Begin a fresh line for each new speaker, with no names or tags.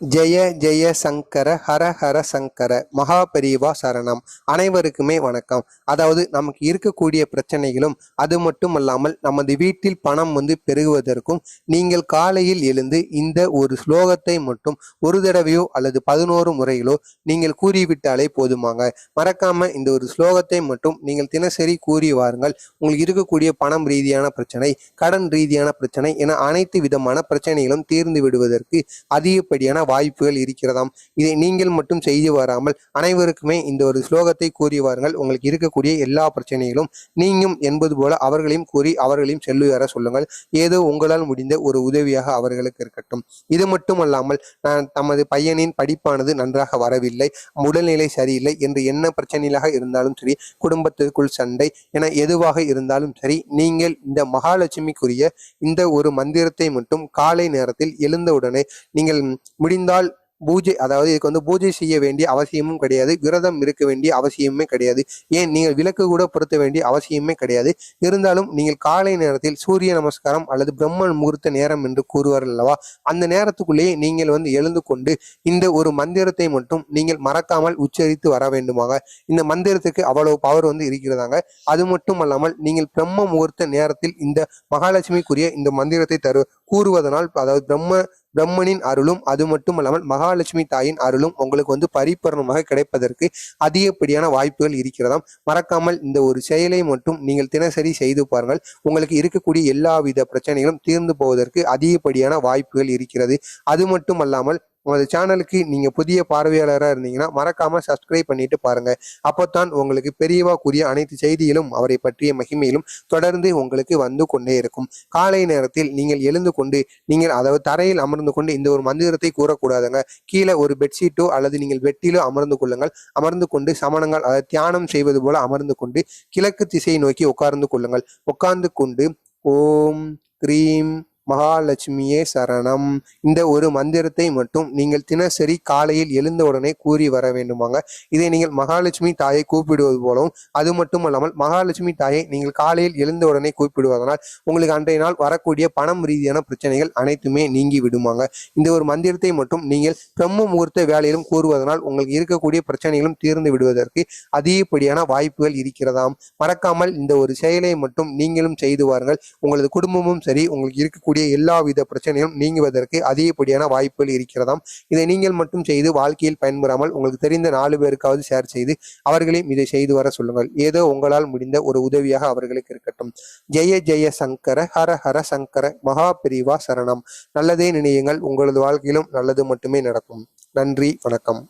ஜெய ஜெய சங்கர ஹர ஹர சங்கர மகாபெரிவா சரணம். அனைவருக்குமே வணக்கம். அதாவது நமக்கு இருக்கக்கூடிய பிரச்சனைகளும் அது மட்டுமல்லாமல் நமது வீட்டில் பணம் வந்து பெருகுவதற்கும் நீங்கள் காலையில் எழுந்து இந்த ஒரு ஸ்லோகத்தை மட்டும் ஒரு தடவையோ அல்லது பதினோரு முறைகளோ நீங்கள் கூறிவிட்டாலே போதுமாங்க. மறக்காம இந்த ஒரு ஸ்லோகத்தை மட்டும் நீங்கள் தினசரி கூறி வாருங்கள். உங்களுக்கு இருக்கக்கூடிய பணம் ரீதியான பிரச்சனை கடன் ரீதியான பிரச்சனை என அனைத்து விதமான பிரச்சனைகளும் தீர்ந்து விடுவதற்கு அதிகப்படியான வாய்ப்புகள் இருக்கிறதாம். இதை நீங்கள் மட்டும் செய்து வராமல் அனைவருக்குமே இந்த ஒரு ஸ்லோகத்தை கூறி வாருங்கள். உங்களுக்கு இருக்கக்கூடிய எல்லா பிரச்சனைகளும் நீங்கும் என்பது போல அவர்களையும் கூறி அவர்களையும் செல்லு வர சொல்லுங்கள். ஏதோ உங்களால் முடிந்த ஒரு உதவியாக அவர்களுக்கு இருக்கட்டும். இது மட்டுமல்லாமல் நான் தமது பையனின் படிப்பானது நன்றாக வரவில்லை. உடல்நிலை சரியில்லை என்று என்ன பிரச்சனையாக இருந்தாலும் சரி குடும்பத்திற்குள் சண்டை என எதுவாக இருந்தாலும் சரி நீங்கள் இந்த மகாலட்சுமிக்குரிய இந்த ஒரு மந்திரத்தை மட்டும் காலை நேரத்தில் எழுந்தவுடனே நீங்கள் முடி முடிந்தால் பூஜை அதாவது இதுக்கு வந்து பூஜை செய்ய வேண்டிய அவசியமும் கிடையாது. விரதம் இருக்க வேண்டிய அவசியமே கிடையாது. ஏன்? நீங்கள் விளக்கு கூட பொருத்த வேண்டிய அவசியமே கிடையாது. இருந்தாலும் நீங்கள் காலை நேரத்தில் சூரிய நமஸ்காரம் அல்லது பிரம்ம முகூர்த்த நேரம் என்று கூறுவார் அல்லவா? அந்த நேரத்துக்குள்ளேயே நீங்கள் வந்து எழுந்து கொண்டு இந்த ஒரு மந்திரத்தை மட்டும் நீங்கள் மறக்காமல் உச்சரித்து வர வேண்டுமாக. இந்த மந்திரத்துக்கு அவ்வளவு பவர் வந்து இருக்கிறதாங்க. அது மட்டும் அல்லாமல் நீங்கள் பிரம்ம முகூர்த்த நேரத்தில் இந்த மகாலட்சுமிக்குரிய இந்த மந்திரத்தை தரு கூறுவதனால் அதாவது பிரம்ம பிரம்மனின் அருளும் அது மட்டும் இல்லாமல் மகாலட்சுமி தாயின் அருளும் உங்களுக்கு வந்து பரிபூரணமாக கிடைப்பதற்கு அதிகப்படியான வாய்ப்புகள் இருக்கிறதாம். மறக்காமல் இந்த ஒரு செயலை மட்டும் நீங்கள் தினசரி செய்து பாருங்கள். உங்களுக்கு இருக்கக்கூடிய எல்லாவித பிரச்சனைகளும் தீர்ந்து போவதற்கு அதிகப்படியான வாய்ப்புகள் இருக்கிறது. அது மட்டும் அல்லாமல் உங்களது சேனலுக்கு நீங்கள் புதிய பார்வையாளராக இருந்தீங்கன்னா மறக்காம சப்ஸ்கிரைப் பண்ணிட்டு பாருங்க. அப்போத்தான் உங்களுக்கு பெரியவா கூறிய அனைத்து செய்திகளும் அவரை பற்றிய மகிமையிலும் தொடர்ந்து உங்களுக்கு வந்து கொண்டே இருக்கும். காலை நேரத்தில் நீங்கள் எழுந்து கொண்டு நீங்கள் அதாவது தரையில் அமர்ந்து கொண்டு இந்த ஒரு மந்திரத்தை கூறக்கூடாதுங்க. கீழே ஒரு பெட்ஷீட்டோ அல்லது நீங்கள் வெட்டிலோ அமர்ந்து கொள்ளுங்கள். அமர்ந்து கொண்டு சமணங்கள் அதாவது தியானம் செய்வது போல அமர்ந்து கொண்டு கிழக்கு திசையை நோக்கி உட்கார்ந்து கொள்ளுங்கள். உட்கார்ந்து கொண்டு ஓம் க்ரீம் மகாலட்சுமியே சரணம். இந்த ஒரு மந்திரத்தை மட்டும் நீங்கள் தினசரி காலையில் எழுந்த உடனே கூறி வர வேண்டுமாங்க. இதை நீங்கள் மகாலட்சுமி தாயை கூப்பிடுவது போலவும் அது மட்டும் அல்லாமல் மகாலட்சுமி தாயை நீங்கள் காலையில் எழுந்த உடனே கூப்பிடுவதனால் உங்களுக்கு அன்றைய நாள் வரக்கூடிய பணம் ரீதியான பிரச்சனைகள் அனைத்துமே நீங்கி விடுமாங்க. இந்த ஒரு மந்திரத்தை மட்டும் நீங்கள் பிரம்ம முகூர்த்த வேலையிலும் கூறுவதனால் உங்களுக்கு இருக்கக்கூடிய பிரச்சனைகளும் தீர்ந்து விடுவதற்கு அதிகப்படியான வாய்ப்புகள் இருக்கிறதாம். மறக்காமல் இந்த ஒரு செயலை மட்டும் நீங்களும் செய்து வாருங்கள். உங்களது குடும்பமும் சரி உங்களுக்கு இருக்கக்கூடிய எல்லா வித பிரச்சனையும் நீங்குவதற்கு அதிகப்படியான வாய்ப்புகள் இருக்கிறதாம். இதை நீங்கள் மட்டும் செய்து வாழ்க்கையில் பயன்பெறாமல் உங்களுக்கு தெரிந்த நாலு பேருக்காவது ஷேர் செய்து அவர்களையும் இதை செய்து வர சொல்லுங்கள். ஏதோ உங்களால் முடிந்த ஒரு உதவியாக அவர்களுக்கு இருக்கட்டும். ஜெய ஜெய சங்கர ஹர ஹர சங்கர மகா பிரிவா சரணம். நல்லதே நினையுங்கள். உங்களது வாழ்க்கையிலும் நல்லது மட்டுமே நடக்கும். நன்றி வணக்கம்.